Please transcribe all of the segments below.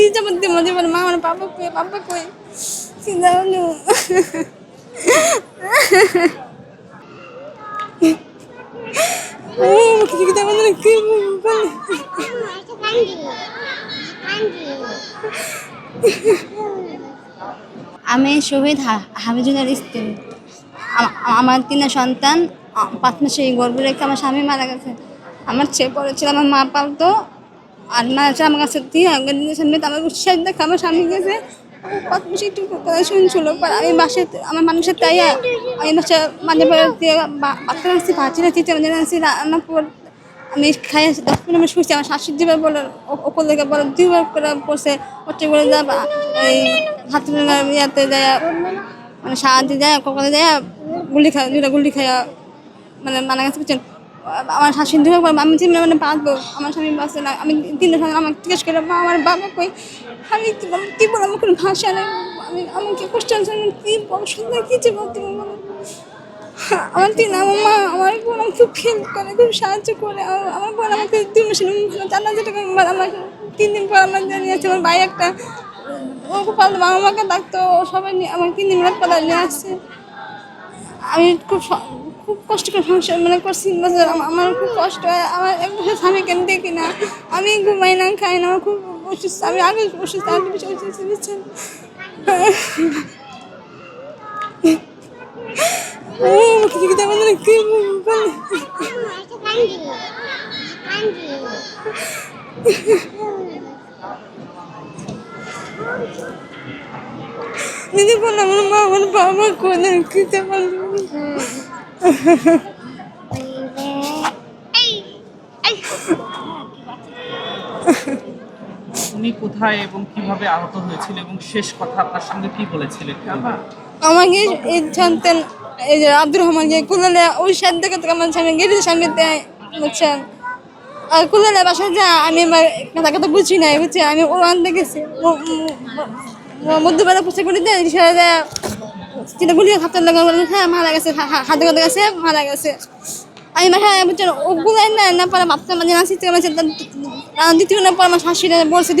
কি জবাব দিব? জীবন মা আমার বাবা কই বাবা কই? চিন্তা হলো কি কি দেবো না কি আমি শহীদ হা- হামিদুলের স্ত্রী। আমার তিন সন্তান পাঁচ মাসে গর্ভ রেখে আমার স্বামী মারা গেছে। আমার ছেলে পড়েছিল আমার মা পালতো আর মা আমার কাছে দিয়ে দিনের সামনে তো উৎসাহ দেখে, আমার স্বামী গেছে। পাঁচ মাসে একটু কথা শুনছিল। আমি বাসে আমার মানুষের তাই আমি বাসা মাঝে পরে দিয়ে বাচ্চা আনছি না চিচে মাঝে আনছি রান্নার পর আমি খাই আসি দশ মিনিট আমি শুয়েছি। আমার শাশুড়ি দিবার বলে ওপর থেকে বলে, দুইবার করে পড়ছে হচ্ছে বলে যাবা এই হাত ইয়াতে যায় মানে সাহায্যে যায় কখনো যায়, গুলি খায় দুটা গুলি খায় মানে মানা গেছে আমার শাশুড়ি পর আমি চিন্তা মানে বাঁচবো। আমার স্বামী বাঁচে না। আমি তিনটা সময় আমাকে জিজ্ঞেস করে মা, আমার বাবা কই? আমি কি বলব আমার কোনো ভাষা নেই। আমি আমাকে কোশ্চেন কি বল সুন্দর কি যে বলতে আমার তিন, আমার মা, আমার বোন আমাকে খুব হেল্প করে, খুব সাহায্য করে। আমার- আমার বোন আমাকে দুই মাসে চার হাজার টাকা আমাকে তিন দিন পর আমার নিয়ে আসছে আমার ভাই একটা, ও খুব ভালো মা আমাকে ডাকতো সবাই নিয়ে, আমার তিন দিন পালা নিয়ে আসছে আমি খুব খুব কষ্ট করে সংসার মানে করছি বছর আমার খুব কষ্ট হয়। আমার এক বছর স্বামীকে আমি দেখি না? আমি ঘুমাই না, খাই না, আমার খুব অসুস্থ। আমি আগে অসুস্থ, আগে বেশি অসুস্থ, বুঝছেন? দিদি বল আমার মা, আমার বাবা কোনে কি দেবো উনি কোথায় এবং কীভাবে আহত হয়েছিল এবং শেষ কথা আপনার সঙ্গে কি বলেছিলেন? আমাকে এই এই যে আব্দুর রহমানকে কুলালে ওই সাত থেকে তো আমার সামনে সামনে দেয় বুঝছেন। আর কুলালে বাসায় যা, আমি আমার তাকে তো বুঝি নাই বুঝছি আমি ও আনতে গেছি মধ্যবেলা পুষে করে দেয় রিক্সা দেয় চিন্তা গুলি হাতের লাগা হ্যাঁ মারা গেছে হাতে কথা গেছে, মারা গেছে। আমি হ্যাঁ বুঝছেন ওগুলাই না না, পরে ভাবতে মাঝে না শিখতে পারছে দ্বিতীয় না, পর আমার শাশুড়ি বলছে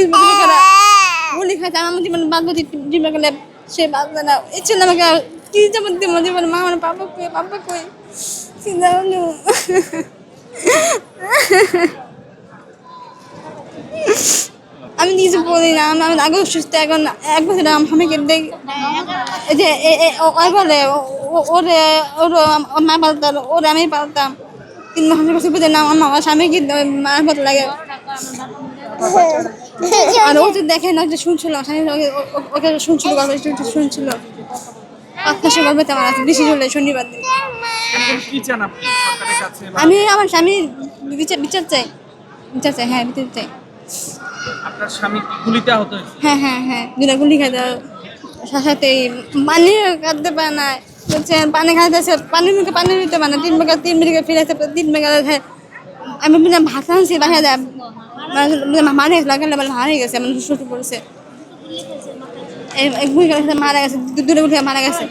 গুলি খাইতে আমার জীবন বাঁধবো জীবন গেলে সে বাঁধবে না। এই ছিল আমাকে কি যেমন দিব? জীবন মা আমার বাবা কই বাবা কই? চিন্তা আমি কিছু বলি না আমি আগে অসুস্থ এখন এক বছর আমি স্বামীকে দেখ এই যে বলে ওরে ওর ওর মা পালতাম ওরে আমি পালতাম তিন মাস বছর বুঝে না আমার স্বামী কি মা মতো লাগে। আর ও যে দেখে না যে শুনছিল স্বামী ওকে- শুনছিল গল্প শুনছিল গল্পতে আমার আছে বেশি চলে শনিবার দিন। কাছে আমি আমার স্বামী বিচার বিচার চাই। বিচার চাই হ্যাঁ বিচার চাই। আপনার স্বামী গুলিতে আহত হয়েছে? হ্যাঁ হ্যাঁ হ্যাঁ দুটা গুলি খাইতে সাথে সাথে পানি খাইতে না। বলছেন পানি খাইতেছে, পানি মুখে পানি দিতে পারে না। তিন বেলা তিন মিনিটে ফিরেছে তিন বেলা আমি বুঝলাম, ভাত আনছি বাসা যায় মারা গেছে লাগালে বলে মারা গেছে মানে শ্বশুর পড়েছে মারা গেছে দুটো মারা গেছে।